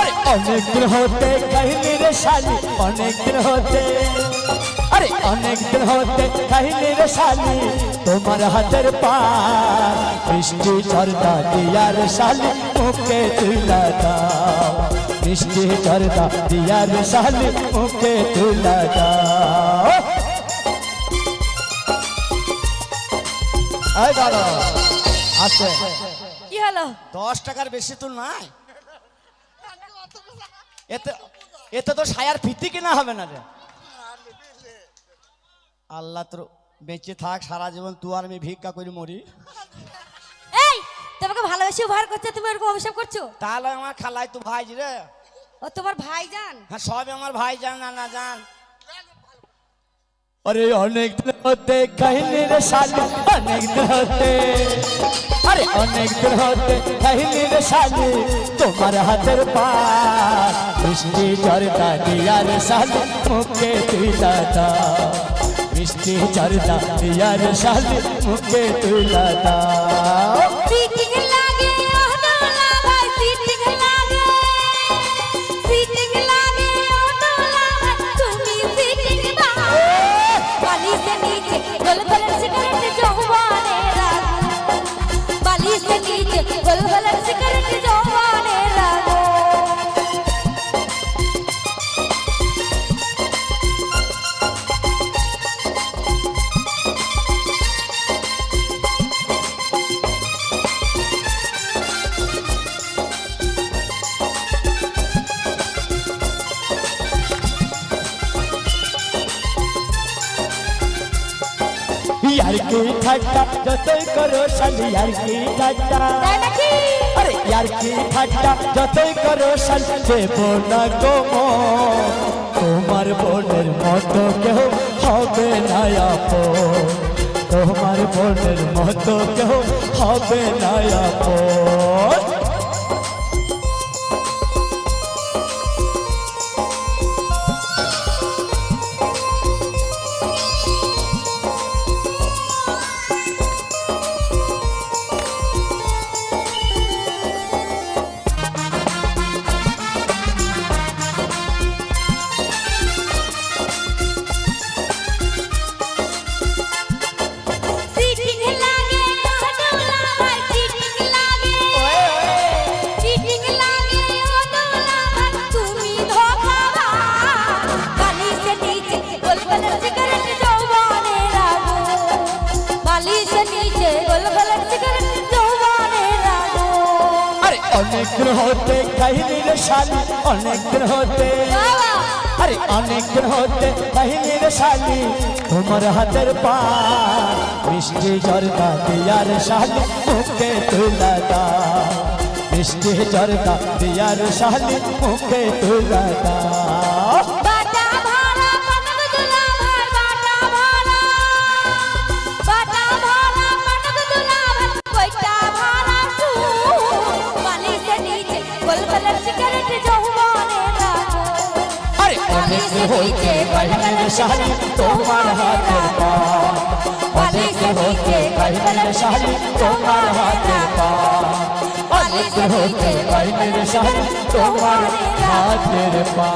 अरे अनेक दिन होते कहीं मेरे शाली अनेक दिन होते। अरे अनेक दिन होते कहीं मेरे शाली तुम्हारे हाथर पार मिष्टि चरदा दिया साली शाली मुके तुलाता मिष्टि चरदा दिया रे शाली এই দাদা আছে কি হলো? দশ টাকার বেশি তো নাই। এতে এতে তো সায়ার ফিতি কিনা হবে না রে। আল্লাহ তোর বেঁচে থাক সারা জীবন তুই আর আমি ভিক্ষা করে মরি। এই তোমাকে ভালোবেসে উপহার করছে তুমি এরকম অভিশাপ করছ? তাহলে আমার খালাই তো ভাই রে। ও তোমার ভাই জান হ্যাঁ সবই আমার ভাই জান না না জান। अरे अनेक होते कहीं मेरे साली अनेक होते अरे अनेक दिन होते कहीं मेरे साली तुम्हारे हाथर पास। मिस्ती चरता दिया रे साली मुके तू लाता मिस्ती चरता दिया रे साली मुके तू लाता ইয়ার কি ঠাট্টা যতই করো শালি ইয়ার কি ঠাট্টা আরে ইয়ার কি ঠাট্টা যতই করো শাল দেব না গো তোমার বোনের মতো কেউ হবে না আপো তোমার বোনের মতো কেউ হবে না আপন অনেক গ্রহতে হতে কাহিনী রে শালি অনেক গ্রহতে হতে আরে অনেক গ্রহতে হতে কাহিনী রে শালি তোমার হাতের পা। মিষ্টি জর্দা দিয়ার শালি মুখে তুলা দা। মিষ্টি জর্দা দিয়ার শালি মুখে তুলা দাও অনেক হতে কাহিনী রে শালি তোমার হাতের পা। অনেক হতে কাহিনী রে শালি তোমার হাতের পা। অনেক দিন হতে শালি তোমার পা।